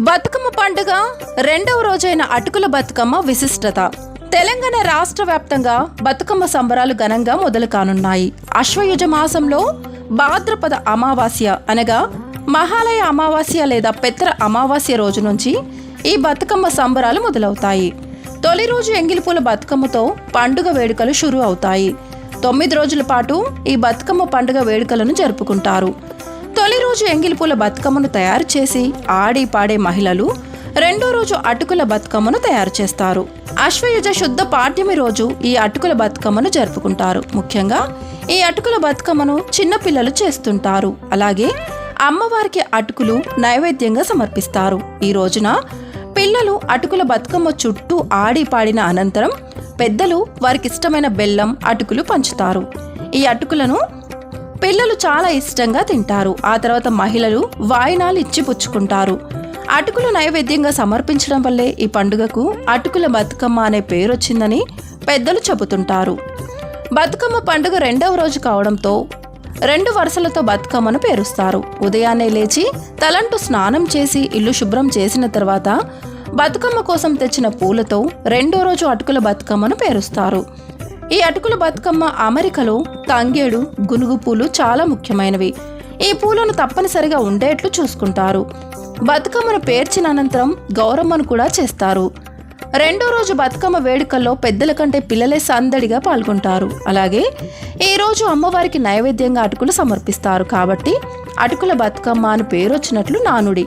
బతుకమ్మ పండుగ రెండవ రోజైన అటుకుల బతుకమ్మ విశిష్టత. తెలంగాణ రాష్ట్ర వ్యాప్తంగా బతుకమ్మ సంబరాలు ఘనంగా మొదలు కానున్నాయి అశ్వయుజ మాసంలో భాద్రపద అమావాస్య అనగా మహాలయ అమావాస్య లేదా పెత్ర అమావాస్య రోజు నుంచి ఈ బతుకమ్మ సంబరాలు మొదలవుతాయి. తొలి రోజు ఎంగిలిపూల బతుకమ్మతో పండుగ వేడుకలు షురు అవుతాయి. తొమ్మిది రోజుల పాటు ఈ బతుకమ్మ పండుగ వేడుకలను జరుపుకుంటారు. తొలి రోజు ఎంగిలిపూల బతుకమ్మను తయారు చేసి ఆడి పాడే మహిళలు రెండో రోజు అటుకుల బతుకమ్మను తయారు చేస్తారు. అశ్వయుజ శుద్ధ పాఠ్యమి రోజు ఈ అటుకుల బతుకమ్మను జరుపుకుంటారు. ముఖ్యంగా ఈ అటుకుల బతుకమ్మను చిన్నపిల్లలు చేస్తుంటారు. అలాగే అమ్మవారికి అటుకులు నైవేద్యంగా సమర్పిస్తారు. ఈ రోజున పిల్లలు అటుకుల బతుకమ్మ చుట్టూ ఆడి పాడిన అనంతరం పెద్దలు వారికి ఇష్టమైన బెల్లం అటుకులు పంచుతారు. ఈ అటుకులను పిల్లలు చాలా ఇష్టంగా తింటారు. ఆ తర్వాత మహిళలు వాయినాలు ఇచ్చి పుచ్చుకుంటారు. అటుకులు నైవేద్యంగా సమర్పించడం వల్లే ఈ పండుగకు అటుకుల బతుకమ్మ అనే పేరు వచ్చిందని పెద్దలు చెబుతుంటారు. బతుకమ్మ పండుగ రెండవ రోజు కావడంతో రెండు వరుసలతో బతుకమ్మను పేరుస్తారు. ఉదయాన్నే లేచి తలంటు స్నానం చేసి ఇల్లు శుభ్రం చేసిన తర్వాత బతుకమ్మ కోసం తెచ్చిన పూలతో రెండో రోజు అటుకుల బతుకమ్మను పేరుస్తారు. ఈ అటుకుల బతుకమ్మ అమెరికలో తంగేడు గునుగు పూలు చాలా ముఖ్యమైనవి. ఈ పూలను తప్పనిసరిగా ఉండేట్లు చూసుకుంటారు. బతుకమ్మను పేర్చిన అనంతరం గౌరమ్మను కూడా చేస్తారు. రెండో రోజు బతుకమ్మ వేడుకల్లో పెద్దల కంటే పిల్లలే సందడిగా పాల్గొంటారు. అలాగే ఈ రోజు అమ్మవారికి నైవేద్యంగా అటుకులు సమర్పిస్తారు కాబట్టి అటుకుల బతుకమ్మ అని పేరు వచ్చినట్లు నానుడి.